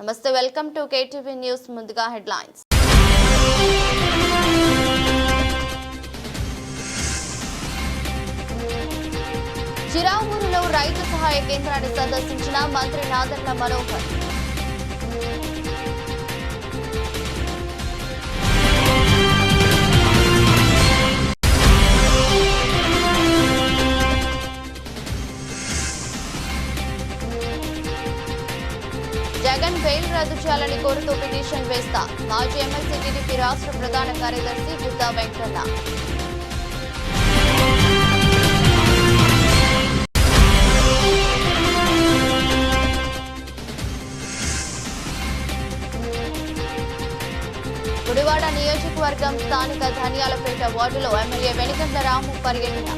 నమస్తే welcome to KTV news ముందుగా headlines. చిరావూరులో రైతు సహాయ కేంద్రాన్ని సందర్శించిన మంత్రి నాదెండ్ల మనోహర్. జగన్ బెయిల్ రద్దు చేయాలని కోరుతూ పిటిషన్ వేస్తా. మాజీ ఎమ్మెల్సీ టీడీపీ రాష్ట్ర ప్రధాన కార్యదర్శి గుద్దా వెంకన్న. గుడివాడ నియోజకవర్గం స్థానిక ధనియాలపేట వార్డులో ఎమ్మెల్యే వెనుకండ్ల రాము పర్యటన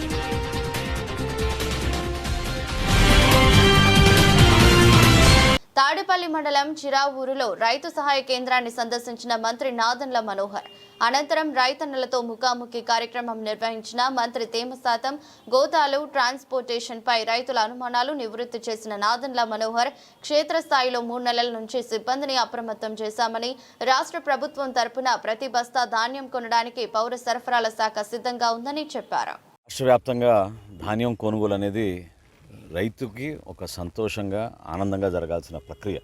మండలం చిరావూరులో రైతు సహాయ కేంద్రాన్ని సందర్శించిన మంత్రి నాదన్ల మనోహర్. అనంతరం రైతన్నలతో ముఖాముఖి కార్యక్రమం నిర్వహించిన మంత్రి తేమ శాతం గోతాలు ట్రాన్స్పోర్టేషన్ పై రైతుల అనుమానాలు నివృత్తి చేసిన నాదన్ల మనోహర్ క్షేత్రస్థాయిలో మూడు నెలల నుంచి సిబ్బందిని అప్రమత్తం చేశామని రాష్ట్ర ప్రభుత్వం తరపున ప్రతి బస్తా ధాన్యం కొనడానికి పౌర సరఫరాల శాఖ సిద్ధంగా ఉందని చెప్పారు. రాష్ట్ర వ్యాప్తంగా ధాన్యం కొనుగోలు అనేది రైతుకి ఒక సంతోషంగా ఆనందంగా జరగాల్సిన ప్రక్రియ.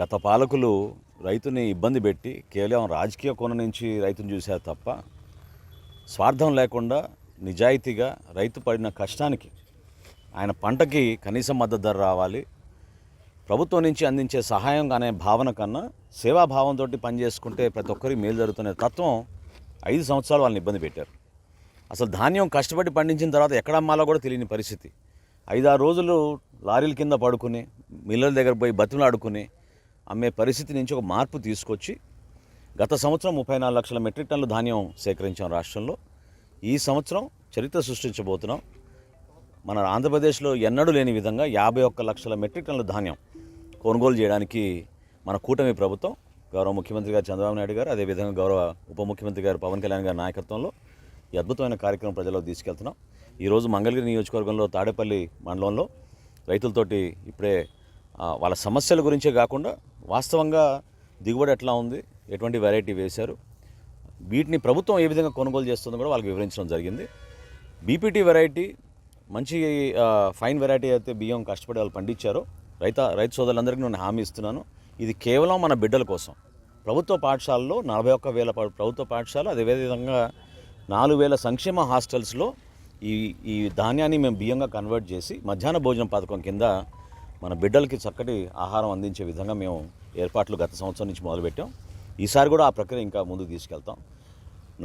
గత పాలకులు రైతుని ఇబ్బంది పెట్టి కేవలం రాజకీయ కోణ నుంచి రైతును చూశారు తప్ప స్వార్థం లేకుండా నిజాయితీగా రైతు పడిన కష్టానికి ఆయన పంటకి కనీస మద్దతు ధర రావాలి. ప్రభుత్వం నుంచి అందించే సహాయం అనే భావన కన్నా సేవాభావంతో పనిచేసుకుంటే ప్రతి ఒక్కరికి మేలు జరుగుతున్న తత్వం ఐదు సంవత్సరాలు వాళ్ళని ఇబ్బంది పెట్టారు. అసలు ధాన్యం కష్టపడి పండించిన తర్వాత ఎక్కడ అమ్మాలో కూడా తెలియని పరిస్థితి. ఐదారు రోజులు లారీల కింద పడుకుని మిల్లల దగ్గర పోయి బతిమలాడుకుని అమ్మే పరిస్థితి నుంచి ఒక మార్పు తీసుకొచ్చి గత సంవత్సరం ముప్పై నాలుగు లక్షల మెట్రిక్ టన్నుల ధాన్యం సేకరించాం రాష్ట్రంలో. ఈ సంవత్సరం చరిత్ర సృష్టించబోతున్నాం. మన ఆంధ్రప్రదేశ్లో ఎన్నడూ లేని విధంగా యాభై ఒక్క లక్షల మెట్రిక్ టన్నుల ధాన్యం కొనుగోలు చేయడానికి మన కూటమి ప్రభుత్వం గౌరవ ముఖ్యమంత్రి గారు చంద్రబాబు నాయుడు గారు అదేవిధంగా గౌరవ ఉప ముఖ్యమంత్రి గారు పవన్ కళ్యాణ్ గారి నాయకత్వంలో ఈ అద్భుతమైన కార్యక్రమం ప్రజల్లో తీసుకెళ్తున్నాం. ఈరోజు మంగళగిరి నియోజకవర్గంలో తాడేపల్లి మండలంలో రైతులతోటి ఇప్పుడే వాళ్ళ సమస్యల గురించే కాకుండా వాస్తవంగా దిగుబడి ఎట్లా ఉంది? ఎటువంటి వెరైటీ వేశారు? వీటిని ప్రభుత్వం ఏ విధంగా కొనుగోలు చేస్తుందో కూడా వాళ్ళకి వివరించడం జరిగింది. బీపీటీ వెరైటీ మంచి ఫైన్ వెరైటీ అయితే బియ్యం కష్టపడి వాళ్ళు పండించారో. రైత రైతు సోదరులందరికీ నేను హామీ ఇస్తున్నాను. ఇది కేవలం మన బిడ్డల కోసం. ప్రభుత్వ పాఠశాలలో నలభై ఒక్క వేల ప్రభుత్వ పాఠశాల అదేవిధంగా నాలుగు వేల సంక్షేమ హాస్టల్స్లో ఈ ఈ ధాన్యాన్ని మేము బియ్యంగా కన్వర్ట్ చేసి మధ్యాహ్న భోజనం పథకం కింద మన బిడ్డలకి చక్కటి ఆహారం అందించే విధంగా మేము ఏర్పాట్లు గత సంవత్సరం నుంచి మొదలుపెట్టాం. ఈసారి కూడా ఆ ప్రక్రియ ఇంకా ముందుకు తీసుకెళ్తాం.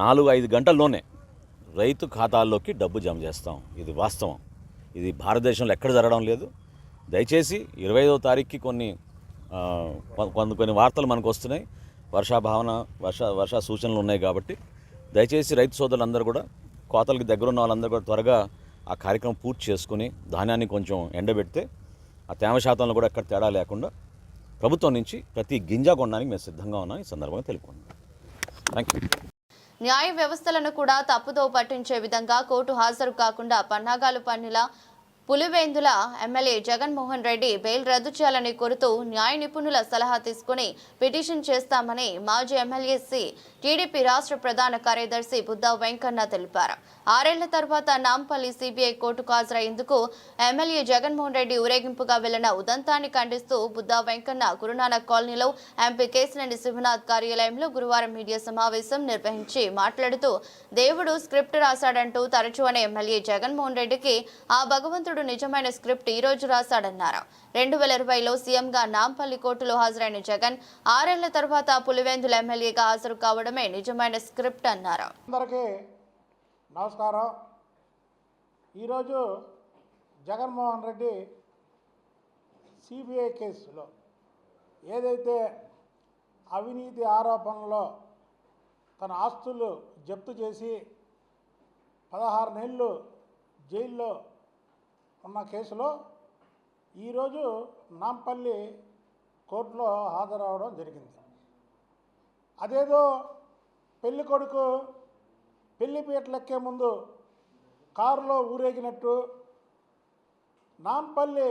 నాలుగు ఐదు గంటల్లోనే రైతు ఖాతాల్లోకి డబ్బు జమ చేస్తాం. ఇది వాస్తవం. ఇది భారతదేశంలో ఎక్కడ జరగడం లేదు. దయచేసి ఇరవై ఐదో తారీఖుకి కొన్ని కొన్ని కొన్ని వార్తలు మనకు వస్తున్నాయి. వర్షాభావన వర్ష వర్ష సూచనలు ఉన్నాయి కాబట్టి దయచేసి రైతు సోదరులందరూ కూడా కోతలకి దగ్గర ఉన్న వాళ్ళందరూ కూడా త్వరగా ఆ కార్యక్రమం పూర్తి చేసుకుని ధాన్యాన్ని కొంచెం ఎండబెడితే ఆ తేమ శాతంలో కూడా ఎక్కడ తేడా లేకుండా ప్రభుత్వం నుంచి ప్రతి గింజ కొనడానికి మేము సిద్ధంగా ఉన్నాం. ఈ సందర్భంగా తెలుపుకున్నాం థ్యాంక్ యూ న్యాయ వ్యవస్థలను కూడా తప్పుదో పట్టించే విధంగా కోర్టు హాజరు కాకుండా పన్నాగాలు పన్నిలా పులివేందుల ఎమ్మెల్యే జగన్మోహన్ రెడ్డి బెయిల్ రద్దు చేయాలని కోరుతూ న్యాయ నిపుణుల సలహా తీసుకుని పిటిషన్ చేస్తామని మాజీ ఎమ్మెల్యేసి టీడీపీ రాష్ట్ర ప్రధాన కార్యదర్శి బుద్దా వెంకన్న తెలిపారు. ఆరేళ్ళ తర్వాత నాంపల్లి సిబిఐ కోర్టుకు హాజరయ్యేందుకు ఎమ్మెల్యే జగన్మోహన్ రెడ్డి ఊరేగింపుగా వెళ్ళిన ఉదంతాన్ని ఖండిస్తూ బుద్ధా వెంకన్న గురునానక్ కాలనీలో ఎంపీ కేసినేని శివనాథ్ కార్యాలయంలో గురువారం మీడియా సమావేశం నిర్వహించి మాట్లాడుతూ దేవుడు స్క్రిప్ట్ రాశాడంటూ తరచూ అనే ఎమ్మెల్యే జగన్మోహన్ రెడ్డికి ఆ భగవంతుడు నిజమైన స్క్రిప్ట్ ఈ రోజు రాశాడన్నారు. రెండు వేల ఇరవైలో సీఎంగా నాంపల్లి కోర్టులో హాజరైన జగన్ ఆరేళ్ళ తర్వాత పులివెందుల ఎమ్మెల్యేగా హాజరు కావడమే నిజమైన స్క్రిప్ట్ అన్నారు. అందరికీ నమస్కారం. ఈరోజు జగన్మోహన్ రెడ్డి సిబిఐ కేసులో ఏదైతే అవినీతి ఆరోపణలో తన ఆస్తులు జప్తు చేసి పదహారు నెలలు జైల్లో ఉన్న కేసులో ఈరోజు నాంపల్లి కోర్టులో హాజరవడం జరిగింది. అదేదో పెళ్ళి కొడుకు పెళ్ళి పీటలు ఎక్కే ముందు కారులో ఊరేగినట్టు నాంపల్లి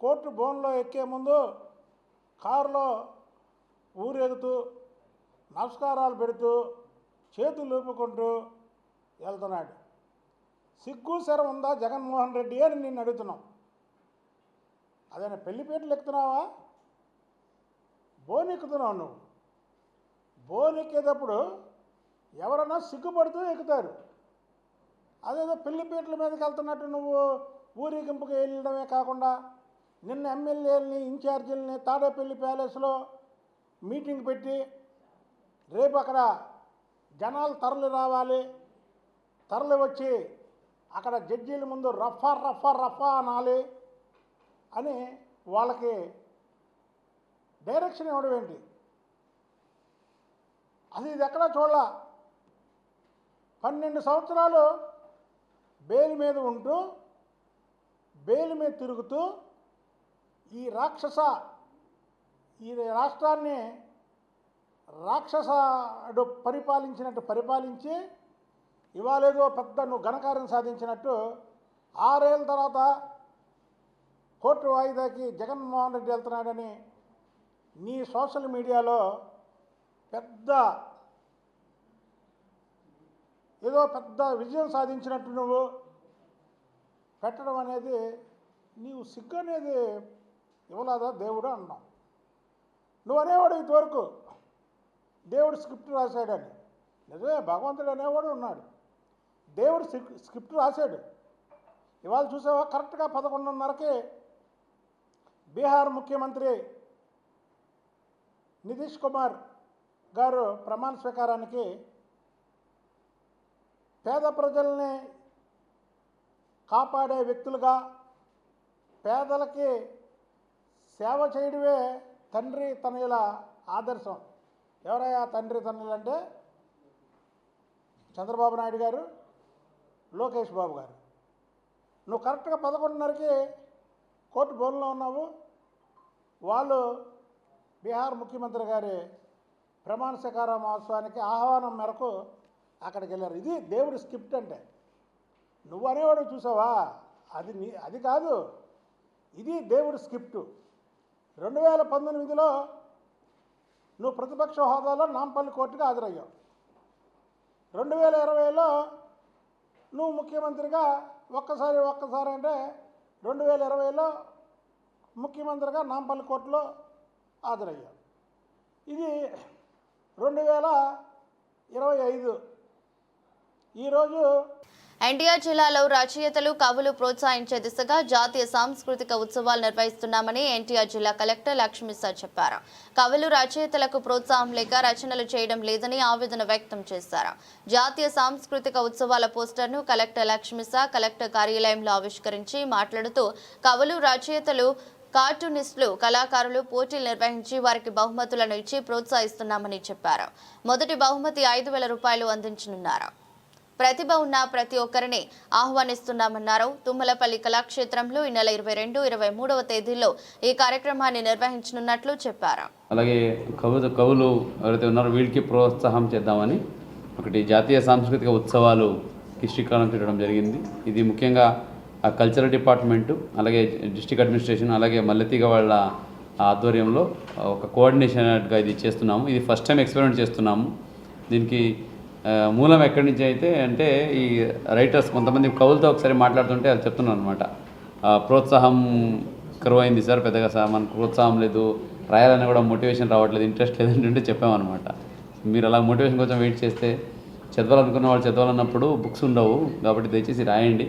కోర్టు బోన్లో ఎక్కే ముందు కారులో ఊరేగుతూ నమస్కారాలు పెడుతూ చేతులు లూపుకుంటూ వెళ్తున్నాడు. సిగ్గు శరం ఉందా జగన్మోహన్ రెడ్డి అని నిన్ను అడుగుతున్నాం. అదేనా పెళ్ళిపేటలు ఎక్కుతున్నావా బోన్ ఎక్కుతున్నావు నువ్వు. బోన్ ఎక్కేటప్పుడు ఎవరన్నా సిగ్గుపడుతూ ఎక్కుతారు. అదేదో పెళ్ళిపేటల మీదకి వెళ్తున్నట్టు నువ్వు ఊరేగింపుకి వెళ్ళడమే కాకుండా నిన్న ఎమ్మెల్యేలని ఇన్ఛార్జీలని తాడేపల్లి ప్యాలెస్లో మీటింగ్ పెట్టి రేపు అక్కడ జనాలు తరలి రావాలి. తరలి వచ్చి అక్కడ జడ్జీల ముందు రఫా రఫా రఫా అనాలి అని వాళ్ళకి డైరెక్షన్ ఇవ్వడం ఏంటి? అది ఇది ఎక్కడా చూడాల? పన్నెండు సంవత్సరాలు బెయిల్ మీద ఉంటూ బెయిల్ మీద తిరుగుతూ ఈ రాక్షస ఈ రాష్ట్రాన్ని రాక్షసుడు పరిపాలించినట్టు పరిపాలించి ఇవాళేదో పెద్ద నువ్వు ఘనకార్యం సాధించినట్టు ఆరేళ్ళ తర్వాత కోర్టు వాయిదాకి జగన్మోహన్ రెడ్డి వెళ్తున్నాడని నీ సోషల్ మీడియాలో పెద్ద ఏదో పెద్ద విజయం సాధించినట్టు నువ్వు పెట్టడం అనేది నీవు సిగ్గు అనేది ఇవ్వలేదా దేవుడు అన్నావు. నువ్వు అనేవాడు ఇంతవరకు దేవుడు స్క్రిప్ట్ రాశాడని. నిజమే భగవంతుడు అనేవాడు ఉన్నాడు. దేవుడు స్క్రిప్ట్ రాశాడు. ఇవాళ చూసావా? కరెక్ట్గా పదకొండున్నరకి బీహార్ ముఖ్యమంత్రి నితీష్ కుమార్ గారు ప్రమాణ స్వీకారానికి పేద ప్రజల్ని కాపాడే వ్యక్తులుగా పేదలకి సేవ చేయడమే తండ్రి తనయుల ఆదర్శం. ఎవరయ్యా తండ్రి తనయులు అంటే? చంద్రబాబు నాయుడు గారు. లోకేష్ బాబు గారు. నువ్వు కరెక్ట్గా పదకొండున్నరకి కోర్టు బోన్లో ఉన్నావు. వాళ్ళు బీహార్ ముఖ్యమంత్రి గారి ప్రమాణ స్వీకార మహోత్సవానికి ఆహ్వానం మేరకు అక్కడికి వెళ్ళారు. ఇది దేవుడి స్క్రిప్ట్ అంటే. నువ్వు అనేవాడు చూసావా? అది నీ అది కాదు. ఇది దేవుడి స్క్రిప్ట్. రెండు వేల పంతొమ్మిదిలో నువ్వు ప్రతిపక్ష హోదాలో నాంపల్లి కోర్టుకు హాజరయ్యావు. రెండు వేల ఇరవైలో నువ్వు ముఖ్యమంత్రిగా ఒక్కసారి ఒక్కసారి అంటే రెండు వేల ఇరవైలో ముఖ్యమంత్రిగా నాంపల్లి కోర్టులో హాజరయ్యావు. ఇది రెండు వేల ఇరవై ఐదు. ఈరోజు ఎన్టీఆర్ జిల్లాలో రచయితలు కవులు ప్రోత్సహించే దిశగా జాతీయ సాంస్కృతిక ఉత్సవాలు నిర్వహిస్తున్నామని ఎన్టీఆర్ జిల్లా కలెక్టర్ లక్ష్మీసార్ చెప్పారు. కవులు రచయితలకు ప్రోత్సాహం లేక రచనలు చేయడం లేదని ఆవేదన వ్యక్తం చేశారు. జాతీయ సాంస్కృతిక ఉత్సవాల పోస్టర్ను కలెక్టర్ లక్ష్మీసా కలెక్టర్ కార్యాలయంలో ఆవిష్కరించి మాట్లాడుతూ కవులు రచయితలు కార్టూనిస్టులు కళాకారులు పోటీలు నిర్వహించి వారికి బహుమతులను ఇచ్చి ప్రోత్సహిస్తున్నామని చెప్పారు. మొదటి బహుమతి ఐదు వేల రూపాయలు అందించనున్నారు. ప్రతిభ ఉన్న ప్రతి ఒక్కరిని ఆహ్వానిస్తున్నామన్నారు. తుమ్మలపల్లి కళాక్షేత్రంలో ఈ నెల ఇరవై రెండు ఇరవై మూడవ తేదీల్లో ఈ కార్యక్రమాన్ని నిర్వహించనున్నట్లు చెప్పారు. అలాగే కవులు కవులు ఎవరైతే ఉన్నారో వీళ్ళకి ప్రోత్సాహం చేద్దామని ఒకటి జాతీయ సాంస్కృతిక ఉత్సవాలుకి శ్రీకారం చుట్టడం జరిగింది. ఇది ముఖ్యంగా ఆ కల్చరల్ డిపార్ట్మెంటు అలాగే డిస్ట్రిక్ట్ అడ్మినిస్ట్రేషన్ అలాగే మల్లెతీగ వాళ్ళ ఆధ్వర్యంలో ఒక కోఆర్డినేషన్గా ఇది చేస్తున్నాము. ఇది ఫస్ట్ టైం ఎక్స్పెరిమెంట్ చేస్తున్నాము. దీనికి మూలం ఎక్కడి నుంచి అయితే అంటే ఈ రైటర్స్ కొంతమంది కవులతో ఒకసారి మాట్లాడుతుంటే అది చెప్తున్నాను అనమాట ప్రోత్సాహం కరువైంది సార్ పెద్దగా సార్ మనకు ప్రోత్సాహం లేదు రాయాలని కూడా మోటివేషన్ రావట్లేదు ఇంట్రెస్ట్ లేదు చెప్పామన్నమాట మీరు అలా మోటివేషన్ కోసం వెయిట్ చేస్తే చదవాలనుకున్న వాళ్ళు చదవాలన్నప్పుడు బుక్స్ ఉండవు కాబట్టి దయచేసి రాయండి.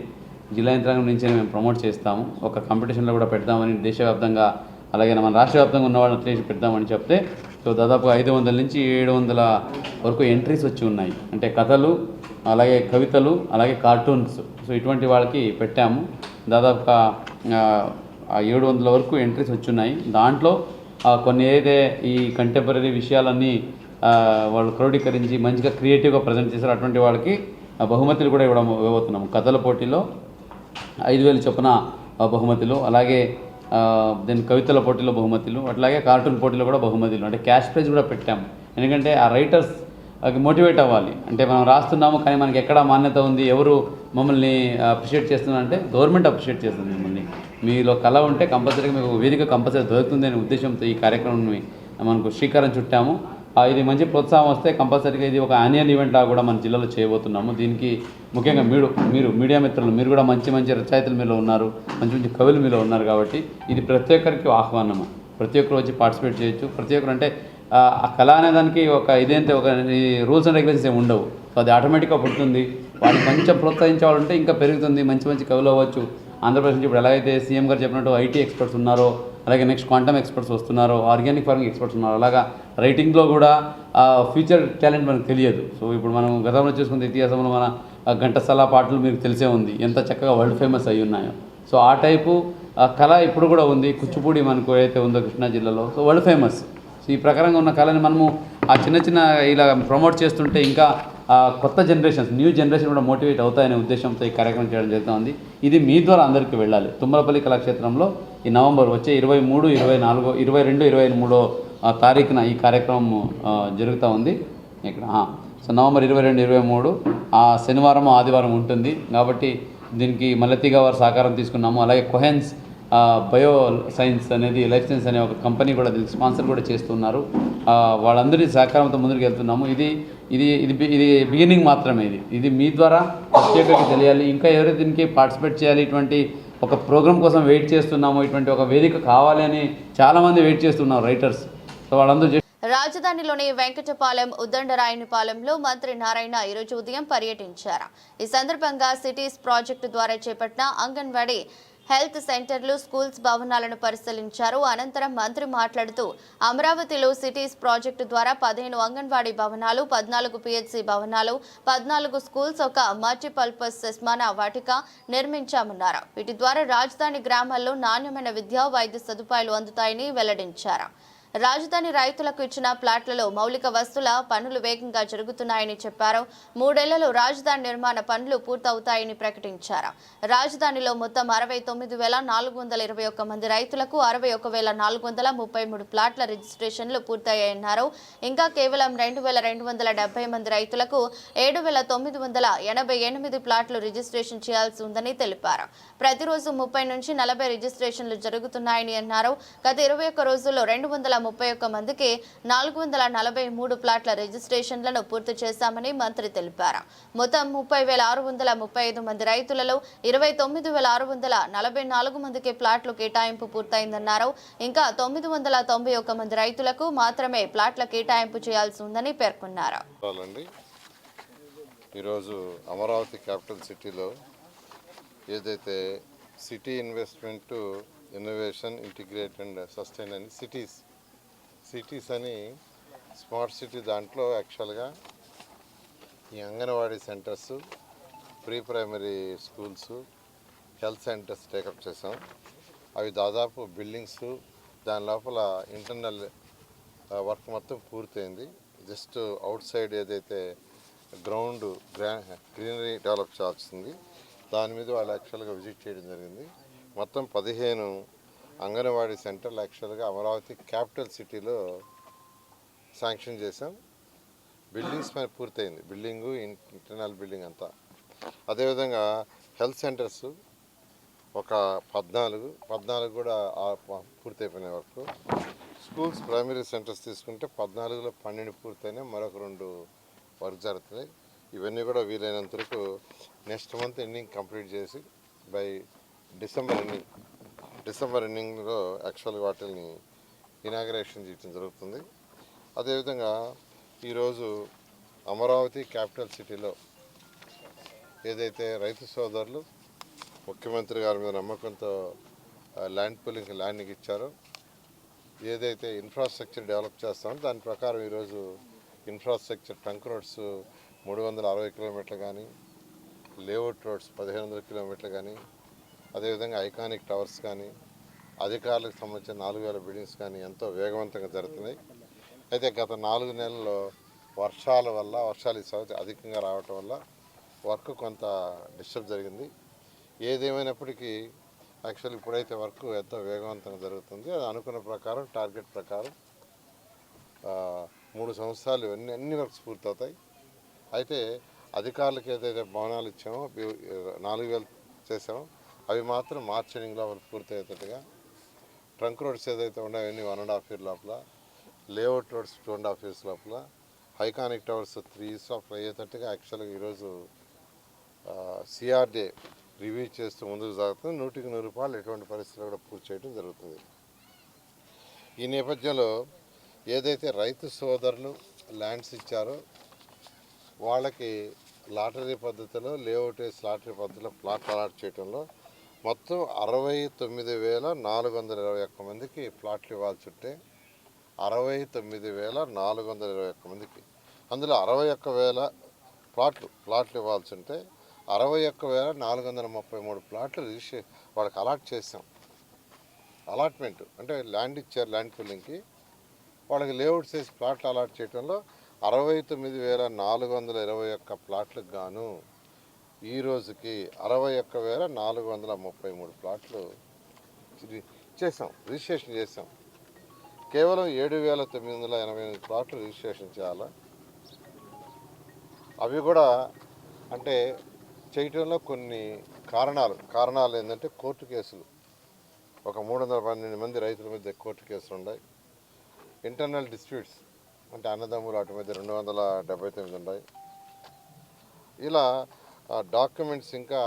జిల్లా యంత్రాంగం నుంచి మేము ప్రమోట్ చేస్తాము. ఒక కాంపిటీషన్లో కూడా పెడదామని దేశవ్యాప్తంగా అలాగే మన రాష్ట్ర వ్యాప్తంగా ఉన్న వాళ్ళని అట్లీస్ట్ పెడదామని చెప్తే సో దాదాపు ఐదు వందల నుంచి ఏడు వందల వరకు ఎంట్రీస్ వచ్చి ఉన్నాయి. అంటే కథలు అలాగే కవితలు అలాగే కార్టూన్స్. సో ఇటువంటి వాళ్ళకి పెట్టాము. దాదాపుగా ఏడు వందల వరకు ఎంట్రీస్ వచ్చి ఉన్నాయి. దాంట్లో కొన్ని ఏదైతే ఈ కంటెంపరీ విషయాలన్నీ వాళ్ళు క్రోడీకరించి మంచిగా క్రియేటివ్గా ప్రజెంట్ చేశారు. అటువంటి వాళ్ళకి ఆ, బహుమతులు కూడా ఇవ్వడం ఇవ్వబోతున్నాము. కథల పోటీలో ఐదు వేలు చొప్పున బహుమతులు. అలాగే దీని కవితల పోటీలో బహుమతులు అట్లాగే కార్టూన్ పోటీలో కూడా బహుమతులు. అంటే క్యాష్ ప్రైజ్ కూడా పెట్టాము ఎందుకంటే ఆ రైటర్స్ మోటివేట్ అవ్వాలి. అంటే మనం రాస్తున్నాము కానీ మనకి ఎక్కడ మాన్యత ఉంది ఎవరు మమ్మల్ని అప్రిషియేట్ చేస్తున్నారంటే గవర్నమెంట్ అప్రిషియేట్ చేస్తుంది మిమ్మల్ని. మీలో కళ ఉంటే కంపల్సరీగా మీకు వేదిక కంపల్సరీ దొరుకుతుంది అనే ఉద్దేశంతో ఈ కార్యక్రమాన్ని మనకు శ్రీకారం చుట్టాము. ఇది మంచి ప్రోత్సాహం వస్తే కంపల్సరీగా ఇది ఒక యాన్యువల్ ఈవెంట్ లాగా కూడా మన జిల్లాలో చేయబోతున్నాము. దీనికి ముఖ్యంగా మీరు మీరు మీడియా మిత్రులు మీరు కూడా మంచి మంచి రచయితలు మీలో ఉన్నారు మంచి మంచి కవులు మీలో ఉన్నారు కాబట్టి ఇది ప్రతి ఒక్కరికి ఆహ్వానము. ప్రతి ఒక్కరు వచ్చి పార్టిసిపేట్ చేయొచ్చు. ప్రతి ఒక్కరు అంటే ఆ కళ అనేదానికి ఒక ఇదేంటే ఒక రూల్స్ అండ్ రెగ్యులేషన్స్ ఏమి ఉండవు. సో అది ఆటోమేటిక్గా పుడుతుంది. వాళ్ళు కొంచెం ప్రోత్సహించే వాళ్ళు ఉంటే ఇంకా పెరుగుతుంది. మంచి మంచి కవులు అవ్వచ్చు. ఆంధ్రప్రదేశ్ నుంచి ఇప్పుడు ఎలాగైతే సీఎం గారు చెప్పినట్టు ఐటీ ఎక్స్పర్ట్స్ ఉన్నారో అలాగే నెక్స్ట్ క్వాంటమ్ ఎక్స్పర్ట్స్ వస్తున్నారు ఆర్గానిక్ ఫార్మింగ్ ఎక్స్పర్ట్స్ ఉన్నారు. అలాగా రైటింగ్లో కూడా ఫ్యూచర్ టాలెంట్ మనకు తెలియదు. సో ఇప్పుడు మనం గతంలో చూసుకుంటే ఇతిహాసంలో మన ఆ, ఘంటసాల పాటలు మీకు తెలిసే ఉంది. ఎంత చక్కగా వరల్డ్ ఫేమస్ అయి ఉన్నాయో. సో ఆ టైపు కళ ఇప్పుడు కూడా ఉంది. కూచిపూడి మనకు ఏదైతే ఉందో కృష్ణా జిల్లాలో. So world famous. సో ఈ ప్రకారంగా ఉన్న కళని మనము ఆ చిన్న చిన్న ఇలా ప్రమోట్ చేస్తుంటే ఇంకా కొత్త జనరేషన్స్ న్యూ జనరేషన్ కూడా మోటివేట్ అవుతాయనే ఉద్దేశంతో ఈ కార్యక్రమం చేయడం జరుగుతుంది. ఇది మీ ద్వారా అందరికీ వెళ్ళాలి. తుమ్మలపల్లి కళాక్షేత్రంలో ఈ నవంబర్ వచ్చే ఇరవై మూడు ఇరవై నాలుగో ఇరవై రెండు ఇరవై మూడో ఆ, తారీఖున ఈ కార్యక్రమం జరుగుతూ ఉంది. ఇక్కడ సో నవంబర్ ఇరవై రెండు ఇరవై మూడు ఆ శనివారం ఆదివారం ఉంటుంది. కాబట్టి దీనికి మల్లతిగా వారు సహకారం తీసుకున్నాము. అలాగే కొహెన్స్ బయో సైన్స్ అనేది లైఫ్ సైన్స్ అనే ఒక కంపెనీ కూడా దీనికి స్పాన్సర్ కూడా చేస్తున్నారు. వాళ్ళందరి సహకారంతో ముందుకు వెళ్తున్నాము. ఇది ఇది ఇది ఇది బిగినింగ్ మాత్రమే ఇది. ఇది మీ ద్వారా ప్రత్యేకంగా తెలియాలి. ఇంకా ఎవరైతే దీనికి పార్టిసిపేట్ చేయాలి ఇటువంటి ఒక ప్రోగ్రామ్ కోసం వెయిట్ చేస్తున్నాము ఇటువంటి ఒక వేదిక కావాలి అని చాలామంది వెయిట్ చేస్తున్నారు రైటర్స్. సో వాళ్ళందరూ రాజధానిలోని వెంకటపాలెం ఉద్దండరాయునిపాలెంలో మంత్రి నారాయణ ఈరోజు ఉదయం పర్యటించారు. ఈ సందర్భంగా సిటీస్ ప్రాజెక్టు ద్వారా చేపట్టిన అంగన్వాడీ హెల్త్ సెంటర్లు స్కూల్స్ భవనాలను పరిశీలించారు. అనంతరం మంత్రి మాట్లాడుతూ అమరావతిలో సిటీస్ ప్రాజెక్టు ద్వారా పదిహేను అంగన్వాడీ భవనాలు పద్నాలుగు పిహెచ్సి భవనాలు పద్నాలుగు స్కూల్స్ ఒక మల్టీపర్పస్ శ్మశాన వాటిక నిర్మించామన్నారు. వీటి ద్వారా రాజధాని గ్రామాల్లో నాణ్యమైన విద్యా వైద్య సదుపాయాలు అందుతాయని వెల్లడించారు. రాజధాని రైతులకు ఇచ్చిన ప్లాట్లలో మౌలిక వస్తుల పనులు వేగంగా జరుగుతున్నాయని చెప్పారు. మూడేళ్ళలో రాజధాని నిర్మాణ పనులు పూర్తవుతాయని ప్రకటించారు. రాజధానిలో మొత్తం అరవై తొమ్మిది వేల నాలుగు వందల ఇరవై ఒక్క మంది రైతులకు అరవై ఒక వేల నాలుగు వందల ముప్పై మూడు ప్లాట్ల రిజిస్ట్రేషన్లు పూర్తయ్యాయన్నారు. ఇంకా కేవలం రెండు వేల రెండు వందల డెబ్బై మంది రైతులకు ఏడు వేల తొమ్మిది వందల ఎనభై ఎనిమిది ప్లాట్లు రిజిస్ట్రేషన్ చేయాల్సి ఉందని తెలిపారు. ప్రతిరోజు ముప్పై నుంచి నలభై రిజిస్ట్రేషన్లు జరుగుతున్నాయని అన్నారు. గత ఇరవై ఒక్క రోజుల్లో రెండు వందల ముప్పై ఒక్క మందికి నాలుగు వందల నలభై మూడు ప్లాట్ల రిజిస్ట్రేషన్లను పూర్తి చేశామని మంత్రి తెలిపారు. మొత్తం ముప్పై వేల ఆరు వందల ముప్పై ఐదు మంది రైతులలో ఇరవై తొమ్మిది వేల ఆరు వందల నలభై నాలుగు మందికి ప్లాట్లు కేటాయింపు పూర్తయిందన్నారు. ఇంకా తొమ్మిది వందల తొంభై ఒక్క మంది రైతులకు మాత్రమే ప్లాట్ల కేటాయింపు చేయాల్సి ఉందని పేర్కొన్నారు. ఈరోజు అమరావతి క్యాపిటల్ సిటీలో ఏదైతే city investment innovation integrate and sustain అని సిటీస్ సిటీస్ అని స్మార్ట్ సిటీ దాంట్లో యాక్చువల్గా ఈ anganwadi centres pre primary schools health centres take up చేసాం. అవి దాదాపు బిల్డింగ్స్ దాని లోపల ఇంటర్నల్ వర్క్ మొత్తం పూర్తయింది. జస్ట్ అవుట్ సైడ్ ఏదైతే గ్రౌండ్ గ్రా గ్రీనరీ డెవలప్ చేయాల్సింది దాని మీద వాళ్ళు యాక్చువల్గా విజిట్ చేయడం జరిగింది. మొత్తం పదిహేను అంగన్వాడీ సెంటర్లు యాక్చువల్గా అమరావతి క్యాపిటల్ సిటీలో శాంక్షన్ చేసాం బిల్డింగ్స్ పైన పూర్తయింది. బిల్డింగు ఇంటర్నల్ బిల్డింగ్ అంతా. అదేవిధంగా హెల్త్ సెంటర్స్ ఒక పద్నాలుగు పద్నాలుగు కూడా పూర్తయిపోయినాయి వరకు. స్కూల్స్ ప్రైమరీ సెంటర్స్ తీసుకుంటే పద్నాలుగులో పన్నెండు పూర్తయినాయి. మరొక రెండు వర్క్ జరుగుతున్నాయి. ఇవన్నీ కూడా వీలైనంత వరకు నెక్స్ట్ మంత్ ఎండింగ్ కంప్లీట్ చేసి బై డిసెంబర్ ఎండింగ్ డిసెంబర్ ఎండింగ్లో యాక్చువల్గా వాటిని ఇనాగరేషన్ చేయడం జరుగుతుంది. అదేవిధంగా ఈరోజు అమరావతి క్యాపిటల్ సిటీలో ఏదైతే రైతు సోదరులు ముఖ్యమంత్రి గారి మీద నమ్మకంతో ల్యాండ్ పూలింగ్ ల్యాండ్కి ఇచ్చారో ఏదైతే ఇన్ఫ్రాస్ట్రక్చర్ డెవలప్ చేస్తామో దాని ప్రకారం ఈరోజు ఇన్ఫ్రాస్ట్రక్చర్ ట్రంక్ రోడ్స్ మూడు వందల అరవై కిలోమీటర్లు కానీ లేఅవుట్ రోడ్స్ పదిహేను వందల కిలోమీటర్లు కానీ అదేవిధంగా ఐకానిక్ టవర్స్ కానీ అధికారులకు సంబంధించిన నాలుగు వేల బిల్డింగ్స్ కానీ ఎంతో వేగవంతంగా జరుగుతున్నాయి. అయితే గత నాలుగు నెలల్లో వర్షాల వల్ల వర్షాలు ఈ సంవత్సరం అధికంగా రావటం వల్ల వర్క్ కొంత డిస్టర్బ్ జరిగింది. ఏదేమైనప్పటికీ యాక్చువల్ ఇప్పుడైతే వర్క్ ఎంతో వేగవంతంగా జరుగుతుంది. అది అనుకున్న ప్రకారం టార్గెట్ ప్రకారం మూడు సంవత్సరాలు అన్ని అన్ని వర్క్స్ పూర్తవుతాయి. అయితే అధికారులకు ఏదైతే భవనాలు ఇచ్చామో నాలుగు వేలు చేసామో అవి మాత్రం మార్చి ఎండింగ్ లోపల పూర్తయ్యేటట్టుగా ట్రంక్ రోడ్స్ ఏదైతే ఉన్నాయో అన్ని వన్ అండ్ హాఫ్ ఇయర్ లోపల layout roads two and half years లోపల హైకానిక్ టవర్స్ త్రీ ఇయర్స్ లోపల అయ్యేటట్టుగా యాక్చువల్గా ఈరోజు సిఆర్డే రివ్యూ చేస్తూ ముందుకు సాగుతుంది. నూటికి నూరు రూపాయలు ఎటువంటి పరిస్థితులు కూడా పూర్తి చేయడం జరుగుతుంది. ఈ నేపథ్యంలో ఏదైతే రైతు సోదరులు ల్యాండ్స్ ఇచ్చారో వాళ్ళకి లాటరీ పద్ధతిలో లేఅవుట్ వేసి లాటరీ పద్ధతిలో ప్లాట్ అలాట్ చేయడంలో మొత్తం అరవై తొమ్మిది వేల నాలుగు వందల ఇరవై ఒక్క మందికి ప్లాట్లు ఇవ్వాల్సి ఉంటే అరవై తొమ్మిది వేల నాలుగు వందల ఇరవై ఒక్క మందికి. అందులో అరవై ఒక్క వేల ప్లాట్లు ప్లాట్లు ఇవ్వాల్సి ఉంటే అరవై ఒక్క వేల నాలుగు వందల ముప్పై మూడు ప్లాట్లు రిజిస్ట్రే వాళ్ళకి అలాట్ చేసాం అలాట్మెంట్ అంటే ల్యాండ్ ఇచ్చారు ల్యాండ్ ఫిల్లింగ్కి. వాళ్ళకి లేఅవుట్స్ వేసి ప్లాట్లు అలాట్ చేయడంలో అరవై తొమ్మిది వేల నాలుగు వందల ఇరవై ఒక్క ప్లాట్లకు గాను ఈ రోజుకి అరవై ఒక్క వేల నాలుగు వందల ముప్పై మూడు ప్లాట్లు చేసాం రిజిస్ట్రేషన్ చేసాం. కేవలం ఏడు వేల తొమ్మిది వందల ఎనభై ఎనిమిది ప్లాట్లు రిజిస్ట్రేషన్ చేయాలా? అవి కూడా అంటే చేయటంలో కొన్ని కారణాలు. కారణాలు ఏంటంటే కోర్టు కేసులు. ఒక మూడు వందల పన్నెండు మంది రైతుల మధ్య కోర్టు కేసులు ఉన్నాయి. ఇంటర్నల్ డిస్ప్యూట్స్ అంటే అన్నదమ్ములు వాటి మధ్య రెండు వందల డెబ్బై తొమ్మిది ఉన్నాయి. ఇలా ఆ డాక్యుమెంట్స్ ఇంకా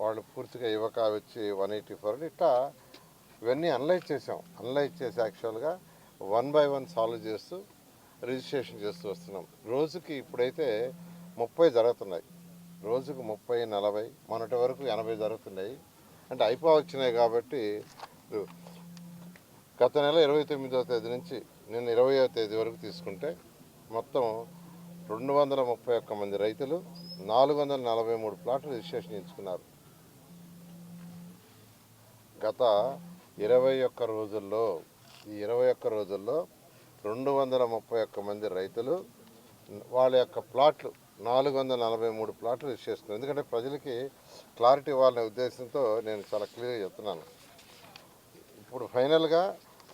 వాళ్ళు పూర్తిగా ఇవ్వక వచ్చి వన్ ఎయిటీ ఫోర్ ఇట్లా ఇవన్నీ అనలైజ్ చేసాం అనలైజ్ చేసి యాక్చువల్గా వన్ బై వన్ సాల్వ్ చేస్తూ రిజిస్ట్రేషన్ చేస్తూ వస్తున్నాం. రోజుకి ఇప్పుడైతే ముప్పై జరుగుతున్నాయి. రోజుకు ముప్పై నలభై మొన్నటి వరకు ఎనభై జరుగుతున్నాయి. అంటే అయిపో వచ్చినాయి కాబట్టి గత నెల ఇరవై తొమ్మిదవ తేదీ నుంచి నిన్న ఇరవయో తేదీ వరకు తీసుకుంటే మొత్తం రెండు వందల ముప్పై ఒక్క మంది రైతులు నాలుగు వందల నలభై మూడు ప్లాట్లు రిజిస్ట్రేషన్ ఎంచుకున్నారు గత ఇరవై ఒక్క రోజుల్లో ఈ ఇరవై ఒక్క రోజుల్లో రెండు వందల ముప్పై ఒక్క మంది రైతులు వాళ్ళ యొక్క ప్లాట్లు నాలుగు వందల నలభై మూడు ప్లాట్లు రిజిస్టర్ ఎందుకంటే ప్రజలకి క్లారిటీ ఇవ్వాలనే ఉద్దేశంతో నేను చాలా క్లియర్గా చెప్తున్నాను. ఇప్పుడు ఫైనల్గా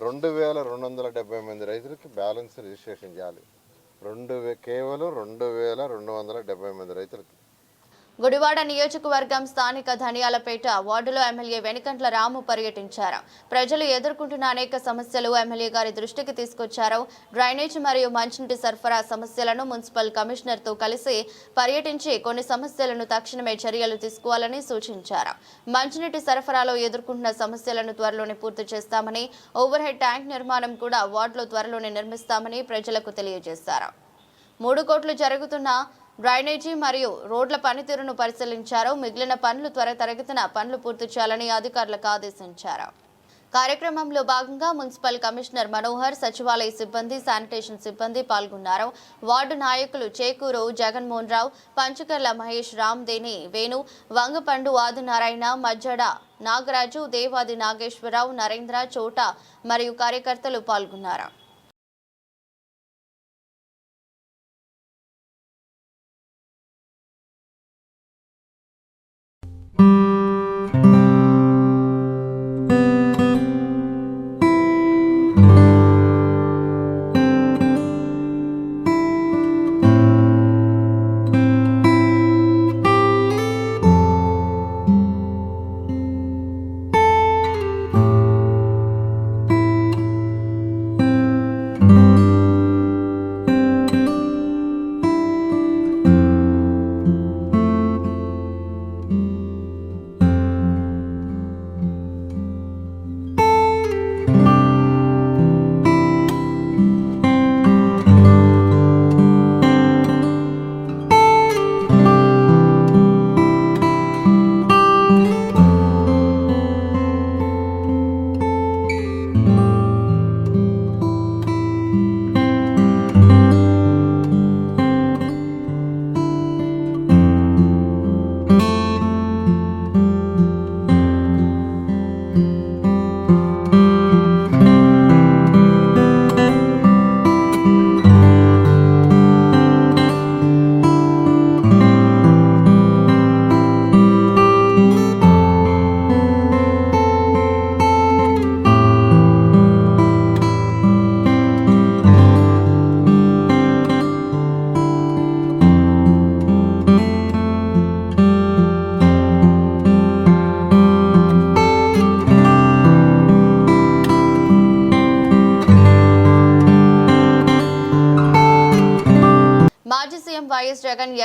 రెండు వేల రెండు వందల డెబ్బై మంది రైతులకి బ్యాలెన్స్ రిజిస్ట్రేషన్ చేయాలి. రెండు కేవలం రెండు వేల రెండు వందల డెబ్బై మంది రైతులకి. గుడివాడ నియోజకవర్గం స్థానిక ధనియాలపేట వార్డులో ఎమ్మెల్యే వెనుకంట్ల రాము పర్యటించారు. ప్రజలు ఎదుర్కొంటున్న అనేక సమస్యలు ఎమ్మెల్యే గారి దృష్టికి తీసుకొచ్చారు. డ్రైనేజ్ మరియు మంచినీటి సరఫరా సమస్యలను మున్సిపల్ కమిషనర్తో కలిసి పర్యటించి కొన్ని సమస్యలను తక్షణమే చర్యలు తీసుకోవాలని సూచించారు. మంచినీటి సరఫరాలో ఎదుర్కొంటున్న సమస్యలను త్వరలోనే పూర్తి చేస్తామని ఓవర్ హెడ్ ట్యాంక్ నిర్మాణం కూడా వార్డులో త్వరలోనే నిర్మిస్తామని ప్రజలకు తెలియజేశారు. మూడు కోట్లు జరుగుతున్న డ్రైనేజీ మరియు రోడ్ల పనితీరును పరిశీలించారు. మిగిలిన పనులు త్వర తరగతిన పనులు పూర్తి చేయాలని అధికారులకు ఆదేశించారు. కార్యక్రమంలో భాగంగా మున్సిపల్ కమిషనర్ మనోహర్ సచివాలయ సిబ్బంది శానిటేషన్ సిబ్బంది పాల్గొన్నారు. వార్డు నాయకులు చేకూరు జగన్మోహన్ రావు పంచకర్ల మహేష్ రామ్దేని వేణు వంగపండు ఆదినారాయణ మజ్జడ నాగరాజు దేవాది నాగేశ్వరరావు నరేంద్ర చోట మరియు కార్యకర్తలు పాల్గొన్నారు.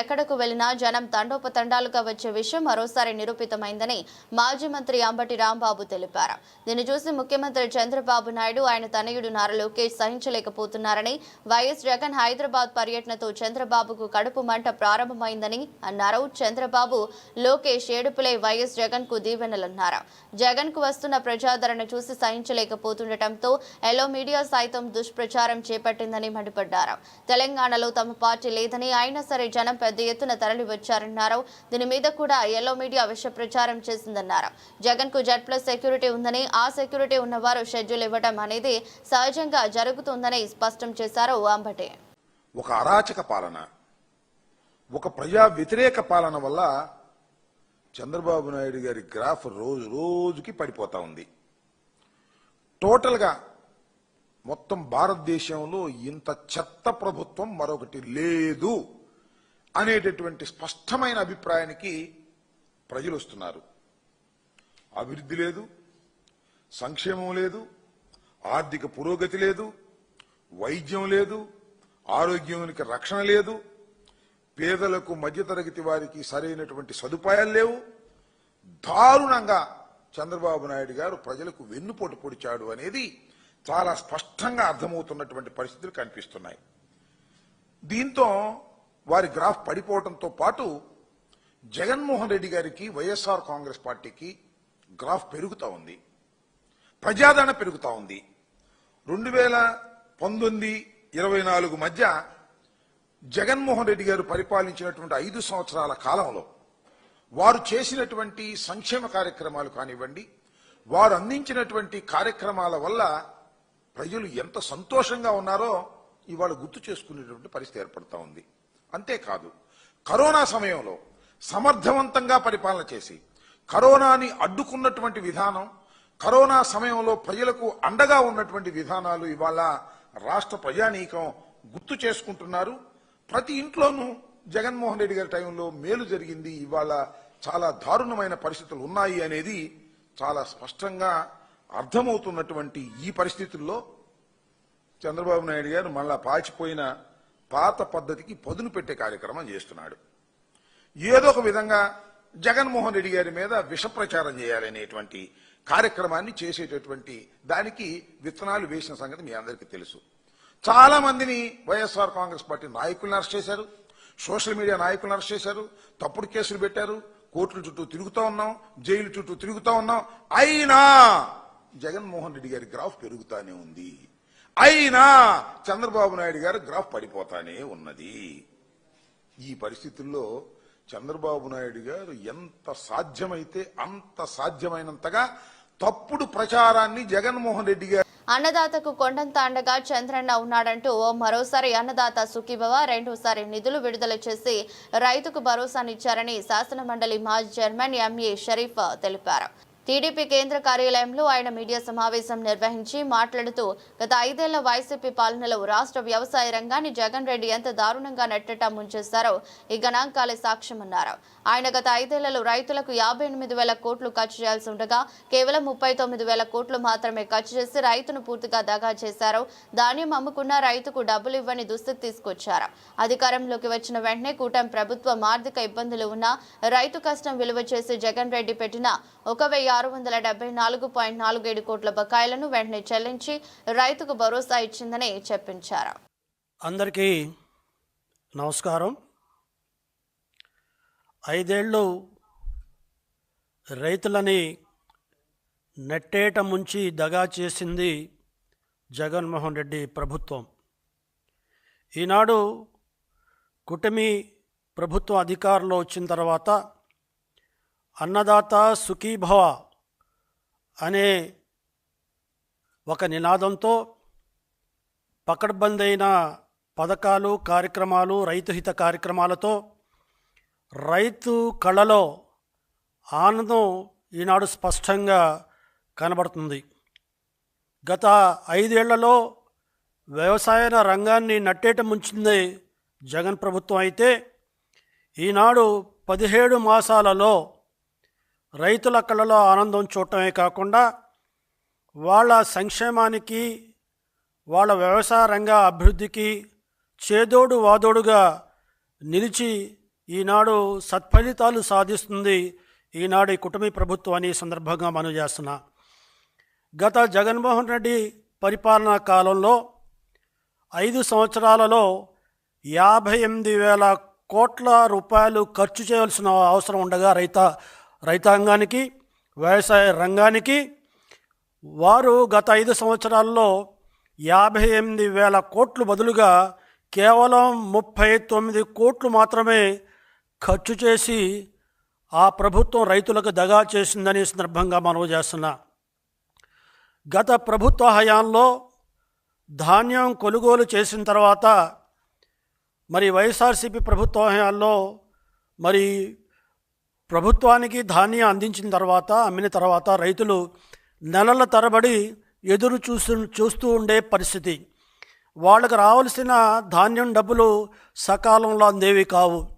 ఎక్కడకు వెళ్ళినా జనం తండోపతండాలుగా వచ్చే విషయం మరోసారి నిరూపితమైందని మాజీ మంత్రి అంబటి రాంబాబు తెలిపారు. దీన్ని చూసి ముఖ్యమంత్రి చంద్రబాబు నాయుడు ఆయన తనయుడు నారా లోకేష్ సహించలేకపోతున్నారని వైఎస్ జగన్ హైదరాబాద్ పర్యటనతో చంద్రబాబుకు కడుపు మంట ప్రారంభమైందని అన్నారు. చంద్రబాబు లోకేష్ ఏడుపులే వైఎస్ జగన్కు దీవెనలన్నారు. జగన్కు వస్తున్న ప్రజాదరణ చూసి సహించలేకపోతుండటంతో ఎలో మీడియా సైతం దుష్ప్రచారం చేపట్టిందని మండిపడ్డారు. తెలంగాణలో తమ పార్టీ లేదని అయినా సరే జనం పెద్ద ఎత్తున తరలి వచ్చారన్నారు దీని మీద కూడా ఎల్లో మీడియా విష ప్రచారం చేసిందన్నారు. జగన్కు జెడ్ ప్లస్ సెక్యూరిటీ ఉందని ఆ సెక్యూరిటీ ఉన్నవారు షెడ్యూల్ ఇవ్వడం అనేది సహజంగా జరుగుతుందని స్పష్టం చేశారు అంబటే. ఒక అరాచక పాలన ఒక ప్రజా వ్యతిరేక పాలన వల్ల చంద్రబాబు నాయుడు గారి గ్రాఫ్ రోజు రోజుకి పడిపోతా ఉంది. టోటల్గా మొత్తం భారతదేశంలో ఇంత చెత్త ప్రభుత్వం మరొకటి లేదు. అనేటటువంటి స్పష్టమైన అభిప్రాయానికి ప్రజలు వస్తున్నారు అభివృద్ధి లేదు సంక్షేమం లేదు ఆర్థిక పురోగతి లేదు వైద్యం లేదు ఆరోగ్యానికి రక్షణ లేదు పేదలకు మధ్యతరగతి వారికి సరైనటువంటి సదుపాయాలు లేవు. దారుణంగా చంద్రబాబు నాయుడు గారు ప్రజలకు వెన్నుపోటు పొడిచాడు అనేది చాలా స్పష్టంగా అర్థమవుతున్నటువంటి పరిస్థితులు కనిపిస్తున్నాయి. దీంతో వారి గ్రాఫ్ పడిపోవడంతో పాటు జగన్మోహన్ రెడ్డి గారికి వైఎస్ఆర్ కాంగ్రెస్ పార్టీకి గ్రాఫ్ పెరుగుతా ఉంది. ప్రజాదరణ పెరుగుతా ఉంది. రెండు వేల పంతొమ్మిది ఇరవై నాలుగు మధ్య జగన్మోహన్ రెడ్డి గారు పరిపాలించినటువంటి ఐదు సంవత్సరాల కాలంలో వారు చేసినటువంటి సంక్షేమ కార్యక్రమాలు కానివ్వండి వారు అందించినటువంటి కార్యక్రమాల వల్ల ప్రజలు ఎంత సంతోషంగా ఉన్నారో ఇవాళ గుర్తు చేసుకునేటువంటి పరిస్థితి ఏర్పడతా ఉంది. అంతేకాదు కరోనా సమయంలో సమర్థవంతంగా పరిపాలన చేసి కరోనాని అడ్డుకున్నటువంటి విధానం కరోనా సమయంలో ప్రజలకు అండగా ఉన్నటువంటి విధానాలు ఇవాళ రాష్ట్ర ప్రజానీకం గుర్తు చేసుకుంటున్నారు. ప్రతి ఇంట్లోనూ జగన్మోహన్ రెడ్డి గారి టైంలో మేలు జరిగింది. ఇవాళ చాలా దారుణమైన పరిస్థితులు ఉన్నాయి అనేది చాలా స్పష్టంగా అర్థమవుతున్నటువంటి ఈ పరిస్థితుల్లో చంద్రబాబు నాయుడు గారు మళ్ళా పాచిపోయిన పాత పద్ధతికి పదును పెట్టే కార్యక్రమం చేస్తున్నాడు. ఏదో ఒక విధంగా జగన్మోహన్ రెడ్డి గారి మీద విష ప్రచారం చేయాలనేటువంటి కార్యక్రమాన్ని చేసేటటువంటి దానికి విత్తనాలు వేసిన సంగతి మీ అందరికీ తెలుసు. చాలా మందిని వైఎస్ఆర్ కాంగ్రెస్ పార్టీ నాయకులను అరెస్ట్ చేశారు. సోషల్ మీడియా నాయకులను అరెస్ట్ చేశారు. తప్పుడు కేసులు పెట్టారు. కోర్టుల చుట్టూ తిరుగుతూ ఉన్నాం. జైలు చుట్టూ తిరుగుతూ ఉన్నాం. అయినా జగన్మోహన్ రెడ్డి గారి గ్రాఫ్ పెరుగుతానే ఉంది. అయినా చంద్రబాబు నాయుడు గారు గ్రాఫ్ పడిపోతానే ఉన్నది. ఈ పరిస్థితుల్లో చంద్రబాబు నాయుడు గారు ఎంత సాధ్యమైతే అంత సాధ్యమైనంతగా తప్పుడు ప్రచారాన్ని జగన్మోహన్ రెడ్డి గారు అన్నదాతకు కొండంత అండగా చంద్రన్న ఉన్నాడంటూ ఓ మరోసారి అన్నదాత సుఖీభవ రెండోసారి నిధులు విడుదల చేసి రైతుకు భరోసానిచ్చారని శాసనమండలి మాజీ చైర్మన్ ఎంఏ షరీఫ్ తెలిపారు. టీడీపీ కేంద్ర కార్యాలయంలో ఆయన మీడియా సమావేశం నిర్వహించి మాట్లాడుతూ గత ఐదేళ్ళ వైసీపీ పాలనలో రాష్ట్ర వ్యవసాయ రంగాన్ని జగన్ రెడ్డి ఎంత దారుణంగా నెట్టట ముంచేశారో ఈ గణాంకాలే సాక్ష్యమన్నారు. ఆయన గత ఐదేళ్ళలో రైతులకు యాభై ఎనిమిది వేల కోట్లు ఖర్చు చేయాల్సి ఉండగా కేవలం ముప్పై తొమ్మిది వేల కోట్లు మాత్రమే ఖర్చు చేసి రైతును పూర్తిగా దగా చేశారు. ధాన్యం అమ్ముకున్న రైతుకు డబ్బులు ఇవ్వని దుస్థితి తీసుకొచ్చారు. అధికారంలోకి వచ్చిన వెంటనే కూటమి ప్రభుత్వం ఆర్థిక ఇబ్బందులు ఉన్నా రైతు కష్టం విలువ చేసి జగన్ రెడ్డి పెట్టిన ఒక వెయ్యి ఆరు వందల డెబ్బై నాలుగు పాయింట్ నాలుగు ఏడు కోట్ల బకాయిలను వెంటనే చెల్లించి రైతుకు భరోసా ఇచ్చిందని చెప్పించారు. అందరికీ నమస్కారం. ఐదేళ్ళు రైతులని నెట్టేట ముంచి దగా చేసింది జగన్మోహన్ రెడ్డి ప్రభుత్వం. ఈనాడు కుటమి ప్రభుత్వం అధికారంలో వచ్చిన తర్వాత అన్నదాత సుఖీభవ అనే ఒక నినాదంతో పకడ్బందైన పథకాలు కార్యక్రమాలు రైతుహిత కార్యక్రమాలతో రైతు కళలో ఆనందం ఈనాడు స్పష్టంగా కనబడుతుంది. గత ఐదేళ్ళలో వ్యవసాయ రంగాన్ని నట్టేట ముంచింది జగన్ ప్రభుత్వం అయితే ఈనాడు పదిహేడు మాసాలలో రైతుల కళలో ఆనందం చూడటమే కాకుండా వాళ్ళ సంక్షేమానికి వాళ్ళ వ్యవసాయ రంగ అభివృద్ధికి చేదోడు వాదోడుగా నిలిచి ఈనాడు సత్ఫలితాలు సాధిస్తుంది ఈనాడు ఈ కుటుంబీ ప్రభుత్వం అనే సందర్భంగా మనం చేస్తున్నా. గత జగన్మోహన్ రెడ్డి పరిపాలనా కాలంలో ఐదు సంవత్సరాలలో యాభై ఎనిమిది వేల కోట్ల రూపాయలు ఖర్చు చేయాల్సిన అవసరం ఉండగా రైత రైతాంగానికి వ్యవసాయ రంగానికి వారు గత ఐదు సంవత్సరాల్లో యాభై ఎనిమిది వేల కోట్లు బదులుగా కేవలం ముప్పై తొమ్మిది కోట్లు మాత్రమే ఖర్చు చేసి ఆ ప్రభుత్వం రైతులకు దగా చేసిందని సందర్భంగా మనవి చేస్తున్నా. గత ప్రభుత్వ హయాంలో ధాన్యం కొనుగోలు చేసిన తర్వాత మరి వైఎస్ఆర్సీపీ ప్రభుత్వ హయాంలో మరి ప్రభుత్వానికి ధాన్యం అందించిన తర్వాత అమ్మిన తర్వాత రైతులు నెలల తరబడి ఎదురు చూస్తూ చూస్తూ ఉండే పరిస్థితి. వాళ్ళకు రావాల్సిన ధాన్యం డబ్బులు సకాలంలో అందేవి కావు.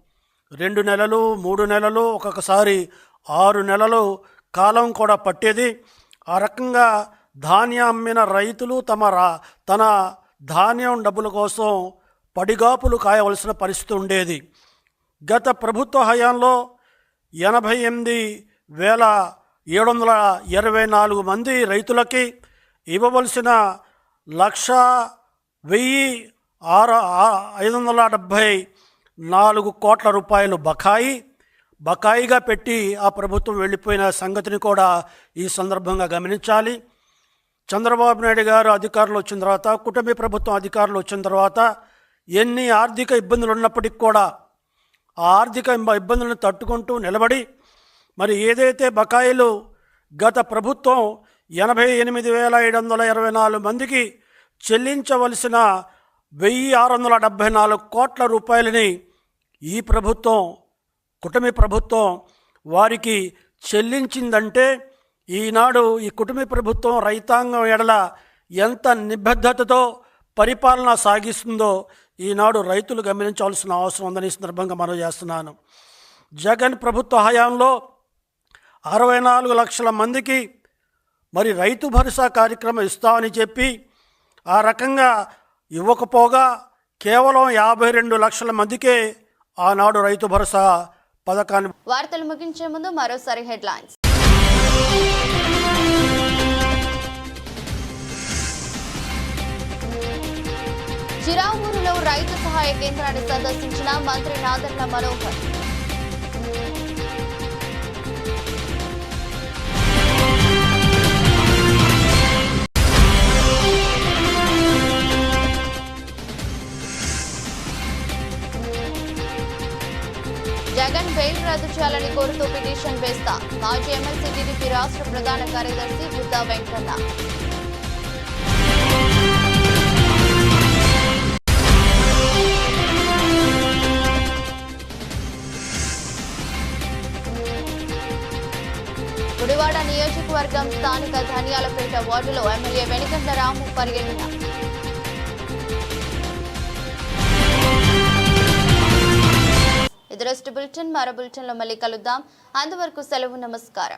రెండు నెలలు మూడు నెలలు ఒక్కొక్కసారి ఆరు నెలలు కాలం కూడా పట్టేది. ఆ రకంగా ధాన్యం అమ్మిన రైతులు తమ రా తన ధాన్యం డబ్బుల కోసం పడిగాపులు కాయవలసిన పరిస్థితి ఉండేది. గత ప్రభుత్వ హయాంలో ఎనభై ఎనిమిది వేల ఏడు వందల ఇరవై నాలుగు మంది రైతులకి ఇవ్వవలసిన లక్ష వెయ్యి ఆరు ఐదు వందల డెబ్భై నాలుగు కోట్ల రూపాయలు బకాయి బకాయిగా పెట్టి ఆ ప్రభుత్వం వెళ్ళిపోయిన సంగతిని కూడా ఈ సందర్భంగా గమనించాలి. చంద్రబాబు నాయుడు గారు అధికారులు వచ్చిన తర్వాత కుటుంబ ప్రభుత్వం అధికారులు వచ్చిన తర్వాత ఎన్ని ఆర్థిక ఇబ్బందులు ఉన్నప్పటికీ కూడా ఆర్థిక ఇబ్బందులను తట్టుకుంటూ నిలబడి మరి ఏదైతే బకాయిలు గత ప్రభుత్వం ఎనభై ఎనిమిది వేల ఏడు వందల ఇరవై నాలుగు మందికి చెల్లించవలసిన వెయ్యి ఆరు వందల డెబ్భై నాలుగు కోట్ల రూపాయలని ఈ ప్రభుత్వం కుటుంబ ప్రభుత్వం వారికి చెల్లించిందంటే ఈనాడు ఈ కుటుంబ ప్రభుత్వం రైతాంగం ఎడల ఎంత నిబద్ధతతో పరిపాలన సాగిస్తుందో ఈనాడు రైతులు గమనించాల్సిన అవసరం ఉందని ఈ సందర్భంగా మనం చేస్తున్నాను. జగన్ ప్రభుత్వ హయాంలో అరవై నాలుగు లక్షల మందికి మరి రైతు భరోసా కార్యక్రమం ఇస్తామని చెప్పి ఆ రకంగా ఇవ్వకపోగా కేవలం యాభై రెండు లక్షల మందికే ఆనాడు రైతు భరోసా పథకాన్ని వార్తలు ముగించే ముందు మరోసారి హెడ్లైన్స్. చిరావూరులో రైతు సహాయ కేంద్రాన్ని సందర్శించిన మంత్రి నాదర్ల మనోహర్. జగన్ బెయిల్ రద్దు చేయాలని కోరుతూ పిటిషన్ వేస్తా. మాజీ ఎమ్మెల్సీ టీడీపీ రాష్ట్ర ప్రధాన కార్యదర్శి బుద్ధా వెంకన్న. నియోజకవర్గం స్థానిక ధనియాలపేట వార్డులో ఎమ్మెల్యే వెనిగండ్ల రాము పర్యటన ఇది రెస్ట్ బులెటిన్ మరో బులెటిన్లో మళ్ళీ కలుద్దాం. అంతవరకు సెలవు నమస్కారం.